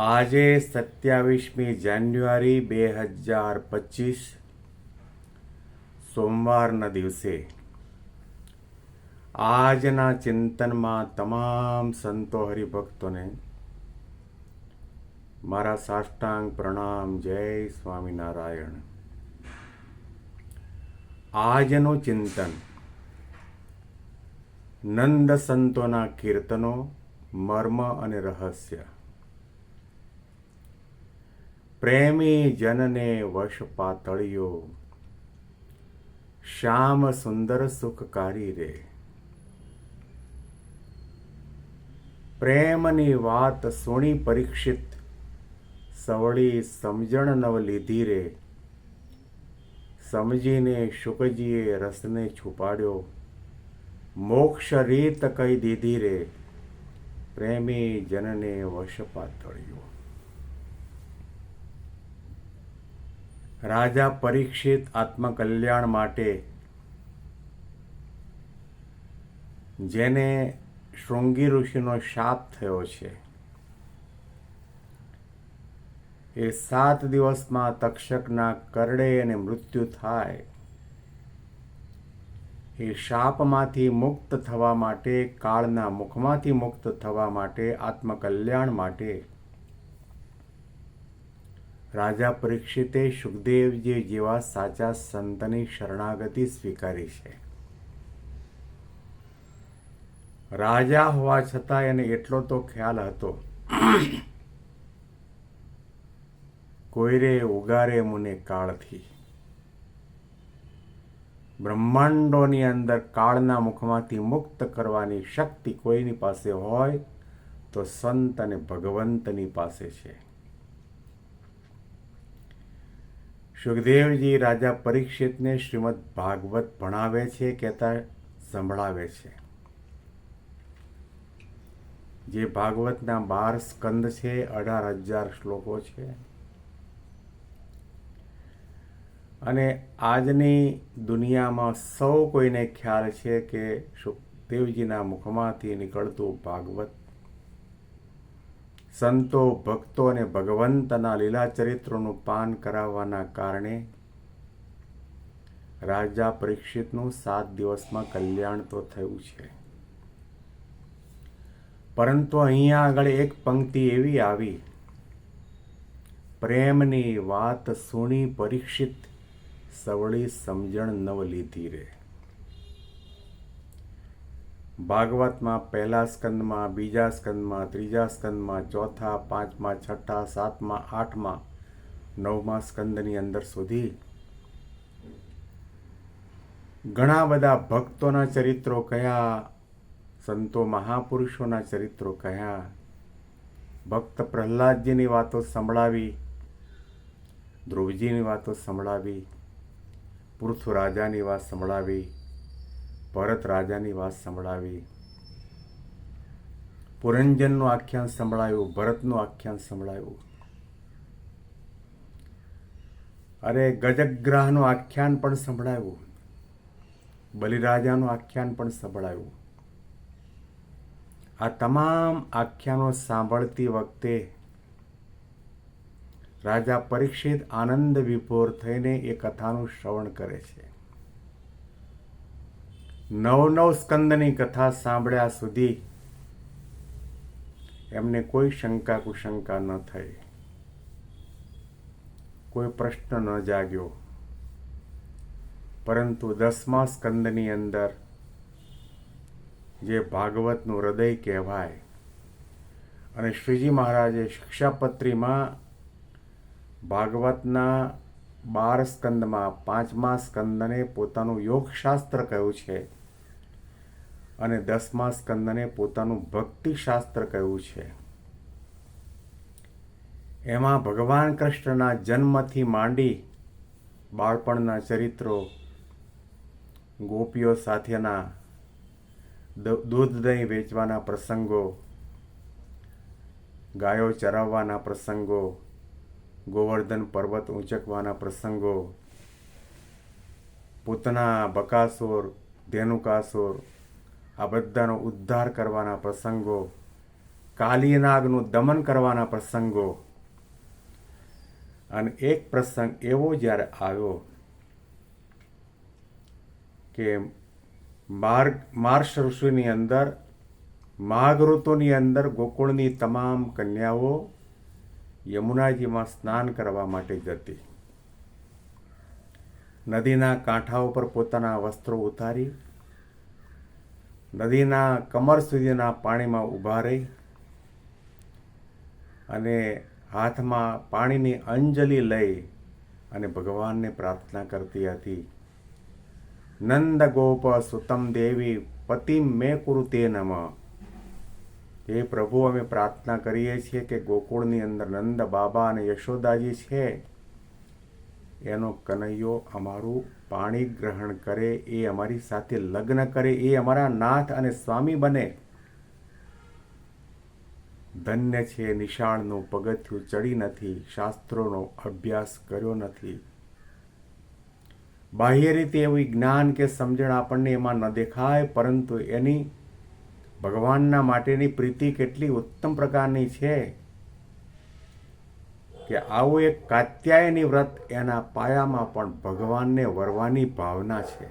આજે સત્યાવીસમી જાન્યુઆરી બે હજાર પચીસ, સોમવારના દિવસે. આજના ચિંતનમાં તમામ સંતો હરિભક્તોને મારા સાષ્ટાંગ પ્રણામ, જય સ્વામિનારાયણ. આજનું ચિંતન નંદ સંતોના કીર્તનો, મર્મ અને રહસ્ય. પ્રેમી જનને વશ પાતળિયો. શ્યામ સુંદર સુખકારી રે. પ્રેમની વાત સુણી પરીક્ષિત, સવળી સમજણ નવ લીધી રે. સમજીને શુકજીએ રસને છુપાડ્યો, મોક્ષ રીત કહી દીધી રે. પ્રેમી જનને વશ પાતળ્યો. રાજા પરીક્ષિત આત્મકલ્યાણ માટે જેને શૃંગી ઋષિનો શાપ થયો છે. એ સાત દિવસમાં તક્ષકના કરડે અને મૃત્યુ થાય. એ શાપમાંથી મુક્ત થવા માટે, કાળના મુખમાંથી મુક્ત થવા માટે, આત્મકલ્યાણ માટે રાજા પરીક્ષિતે સુખદેવજી જેવા સાચા સંતની શરણાગતિ સ્વીકારી છે. રાજા હોવા છતાં એને એટલો તો ખ્યાલ હતો. કોઈરે ઉગારે મુને કાળથી. બ્રહ્માંડોની અંદર કાળના મુખમાંથી મુક્ત કરવાની શક્તિ કોઈની પાસે હોય તો સંત અને ભગવંતની પાસે છે. સુખદેવજી રાજા પરીક્ષિતને શ્રીમદ ભાગવત ભણાવે છે, કહેતા સંભળાવે છે. જે ભાગવતના બાર સ્કંદ છે, અઢાર હજાર શ્લોકો છે. અને આજની દુનિયામાં સૌ કોઈને ખ્યાલ છે કે સુખદેવજીના મુખમાંથી નીકળતું ભાગવત સંતો, ભક્તો અને ભગવંતના લીલા ચરિત્રોનું પાન કરાવવાના કારણે રાજા પરીક્ષિતનું સાત દિવસમાં કલ્યાણ તો થયું છે. પરંતુ અહીંયા આગળ એક પંક્તિ એવી આવી. પ્રેમની વાત સુણી પરીક્ષિત, સવળી સમજણ નવ લીધી રે. ભાગવતમાં પહેલા સ્કંદમાં, બીજા સ્કંદમાં, ત્રીજા સ્કંદમાં, ચોથા, પાંચમા, છઠ્ઠા, સાતમા, આઠમાં, નવમા સ્કંદની અંદર સુધી ઘણા બધા ભક્તોના ચરિત્રો કયા, સંતો મહાપુરુષોના ચરિત્રો કયા, ભક્ત પ્રહલાદજીની વાતો સંભળાવી, ધ્રુવજીની વાતો સંભળાવી પૃથ્વ રાજાની વાત સંભળાવી ભરત રાજાની વાત સંભળાવી. પુરંજનનું આખ્યાન સંભળાયું, ભરતનું આખ્યાન સંભળાયું. અરે ગજગ્રહનું આખ્યાન પણ સંભળાયું. બલિરાજાનું આખ્યાન પણ સંભળાયું. આ તમામ આખ્યાનો સાંભળતી વખતે રાજા પરીક્ષિત આનંદ વિભોર થઈને એ કથાનું શ્રવણ કરે છે. નવ નવ સ્કંદની કથા સાંભળ્યા સુધી એમને કોઈ શંકા કુશંકા ન થઈ. કોઈ પ્રશ્ન ન જાગ્યો. પરંતુ દસમા સ્કંદની અંદર જે ભાગવતનું હૃદય કહેવાય અને શ્રીજી મહારાજે શિક્ષાપત્રીમાં ભાગવતના બાર સ્કંદમાં, પાંચમા સ્કંદને પોતાનું યોગશાસ્ત્ર કહ્યું છે અને દસમા સ્કંદને પોતાનું ભક્તિશાસ્ત્ર કહ્યું છે. એમાં ભગવાન કૃષ્ણના જન્મથી માંડી બાળપણના ચરિત્રો, ગોપીઓ સાથેના દૂધ દહીં વેચવાના પ્રસંગો, ગાયો ચરાવવાના પ્રસંગો ગોવર્ધન પર્વત ઊંચકવાના પ્રસંગો, પૂતના બકાસોર, ધેનુકાસોર, આ બધાનો ઉદ્ધાર કરવાના પ્રસંગો, કાલીનાગનું દમન કરવાના પ્રસંગો. અને એક પ્રસંગ એવો જ્યારે આવ્યો કે માર્ગ માર્ષ ઋષિની અંદર, માઘ ઋતુની અંદર ગોકુળની તમામ કન્યાઓ યમુનાજીમાં સ્નાન કરવા માટે જતી. નદીના કાંઠા ઉપર પોતાના વસ્ત્રો ઉતારી, નદીના કમર સુધીના પાણીમાં ઊભા રહી અને હાથમાં પાણીની અંજલિ લઈ અને ભગવાનને પ્રાર્થના કરતી હતી, નંદ ગોપ સુતમ દેવી પતિમ મે કુરુતે નમ. હે પ્રભુ, અમે પ્રાર્થના કરીએ છીએ કે ગોકુળની અંદર નંદ બાબા અને યશોદાજી છે. એનો કનૈયો અમારું પાણી ગ્રહણ કરે, એ અમારી સાથે લગ્ન કરે, એ અમારા નાથ અને સ્વામી બને. ધન્ય છે, નિશાળનું પગથિયું ચડી નથી, શાસ્ત્રોનો અભ્યાસ કર્યો નથી. બાહ્ય રીતે એવું જ્ઞાન કે સમજણ આપણને એમાં ન દેખાય, પરંતુ એની ભગવાનના માટેની પ્રીતિ કેટલી ઉત્તમ પ્રકારની છે કે આવું એક કાત્યાયની વ્રત એના પાયામાં પણ ભગવાનને વરવાની ભાવના છે.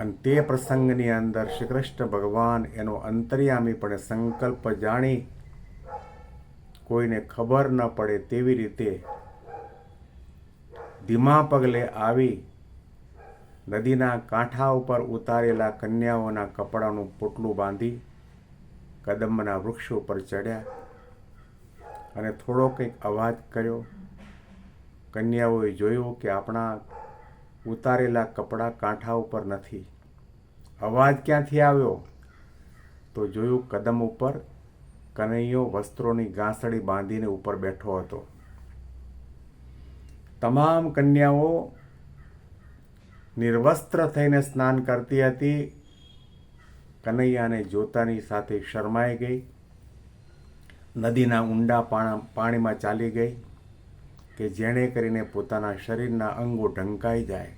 અને તે પ્રસંગની અંદર શ્રી કૃષ્ણ ભગવાન એનો અંતર્યામી પણ સંકલ્પ જાણી કોઈને ખબર ન પડે તેવી રીતે ધીમા પગલે આવી નદીના કાંઠા ઉપર ઉતારેલા કન્યાઓના કપડાનું પોટલું બાંધી કદંબના વૃક્ષ ઉપર ચડ્યા અને થોડો કંઈક અવાજ કર્યો. કન્યાઓએ જોયું કે આપણા ઉતારેલા કપડાં કાંઠા ઉપર નથી. અવાજ ક્યાંથી આવ્યો? તો જોયું કદમ ઉપર કનૈયો વસ્ત્રોની ગાંસડી બાંધીને ઉપર બેઠો હતો. તમામ કન્યાઓ નિર્વસ્ત્ર થઈને સ્નાન કરતી હતી. કનૈયાને જોતાની સાથે શરમાઈ ગઈ. નદીના ઊંડા પાણીમાં ચાલી ગઈ કે જેણે કરીને પોતાના શરીરના અંગો ઢંકાઈ જાય.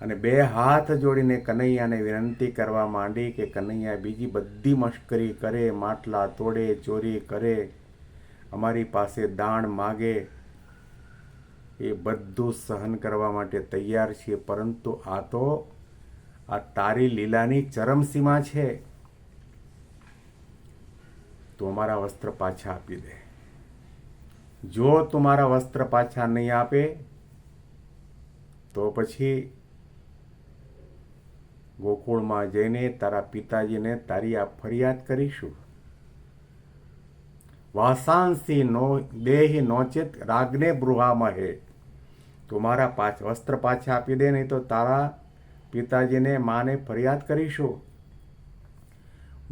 અને બે હાથ જોડીને કનૈયાને વિનંતી કરવા માંડી કે કનૈયા બીજી બધી મશ્કરી કરે, માટલા તોડે, ચોરી કરે, અમારી પાસે દાણ માગે એ બધું સહન કરવા માટે તૈયાર છીએ, પરંતુ આ તો આ તારી લીલાની ચરમસીમા છે. તો અમારા વસ્ત્ર પાછા આપી દે. જો તું મારા વસ્ત્ર પાછા નહીં આપે, તો પછી ગોકુળમાં જઈને તારા પિતાજીને તારી આ ફરિયાદ કરીશું. વાસાંસી નો, દેહી નોચિત રાગને બૃહામહે. તું મારા પાછ, વસ્ત્ર પાછા આપી દે, નહીં તો તારા પિતાજીને માને ફરિયાદ કરીશું.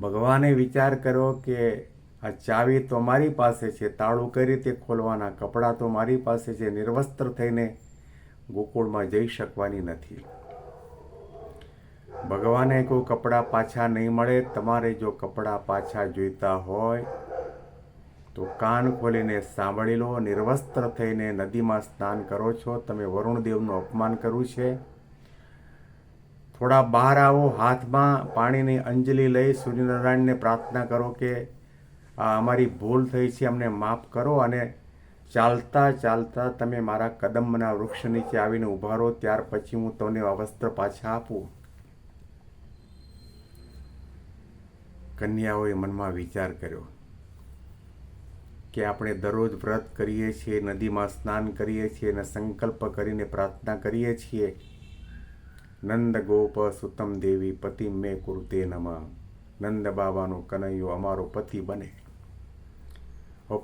ભગવાને વિચાર કર્યો કે આ ચાવી તો મારી પાસે છે, તાળું કઈ રીતે ખોલવાના, કપડાં તો મારી પાસે છે, નિર્વસ્ત્ર થઈને ગોકુળમાં જઈ શકવાની નથી. ભગવાને કોઈ કપડાં પાછા નહીં મળે, તમારે જો કપડાં પાછા જોઈતા હોય તો કાન ખોલીને સાંભળી લો, નિર્વસ્ત્ર થઈને નદીમાં સ્નાન કરો છો. તમે વરુણદેવનું અપમાન કર્યું છે. થોડા બહાર આવો, હાથમાં પાણીની અંજલિ લઈ સૂર્યનારાયણને પ્રાર્થના કરો કે આ અમારી ભૂલ થઈ છે, અમને માફ કરો અને ચાલતા ચાલતા તમે મારા કદમના વૃક્ષ નીચે આવીને ઊભા રહો. ત્યાર પછી હું તમને આ વસ્ત્ર પાછા આપું. કન્યાઓએ મનમાં વિચાર કર્યો. કે આપણે દરરોજ વ્રત કરીએ છીએ, નદીમાં સ્નાન કરીએ છીએ અને સંકલ્પ કરીને પ્રાર્થના કરીએ છીએ. નંદ ગોપ સુતમ દેવી પતિ મેં કુરુતે નમ. નંદ બાબાનો કનૈયો અમારો પતિ બને.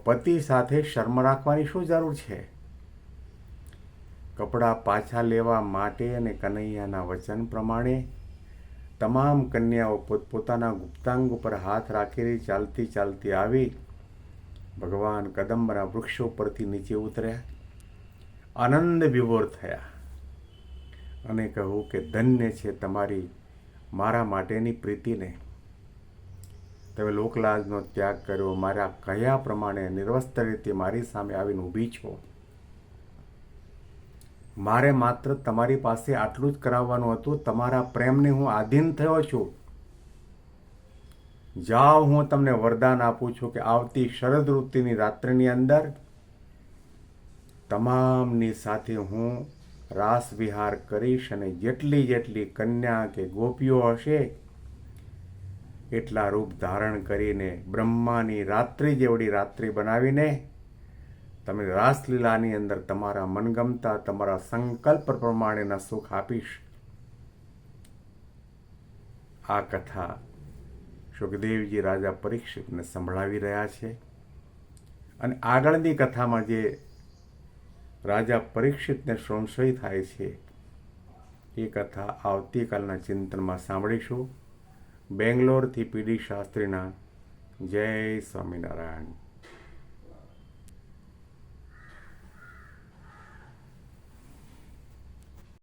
પતિ સાથે શર્મ રાખવાની શું જરૂર છે? કપડાં પાછા લેવા માટે અને કનૈયાના વચન પ્રમાણે તમામ કન્યાઓ પોતપોતાના ગુપ્તાંગ ઉપર હાથ રાખીને ચાલતી ચાલતી આવી ભગવાન કદંબના વૃક્ષો પરથી નીચે ઉતર્યા. આનંદ વિભોર થયા. અને કહું કે, ધન્ય છે તમારી, મારા માટેની પ્રીતિને. તમે લોકલાજનો ત્યાગ કર્યો, મારા કયા પ્રમાણે નિર્વસ્ત્ર રીતે મારી સામે આવીને ઊભી છો. મારે માત્ર તમારી પાસે આટલું જ કરાવવાનું હતું. તમારા પ્રેમને હું આધીન થયો છું. જાઓ, હું તમને વરદાન આપું છું કે આવતી શરદ ઋતુની રાત્રિની અંદર તમામની સાથે હું રાસ વિહાર કરીશ અને જેટલી જેટલી કન્યા કે ગોપીઓ હશે, એટલા રૂપ ધારણ કરીને બ્રહ્માની રાત્રિ જેવડી રાત્રિ બનાવીને તમે રાસલીલાની અંદર તમારા મનગમતા, તમારા સંકલ્પ પ્રમાણેના સુખ આપીશ. આ કથા સુખદેવજી રાજા પરીક્ષિતને સંભળાવી રહ્યા છે. અને આગળની કથામાં જે રાજા પરીક્ષિતને સંશય થાય છે, એ કથા આવતીકાલના ચિંતનમાં સાંભળીશું. બેંગ્લોરથી પીડી શાસ્ત્રીના જય સ્વામિનારાયણ.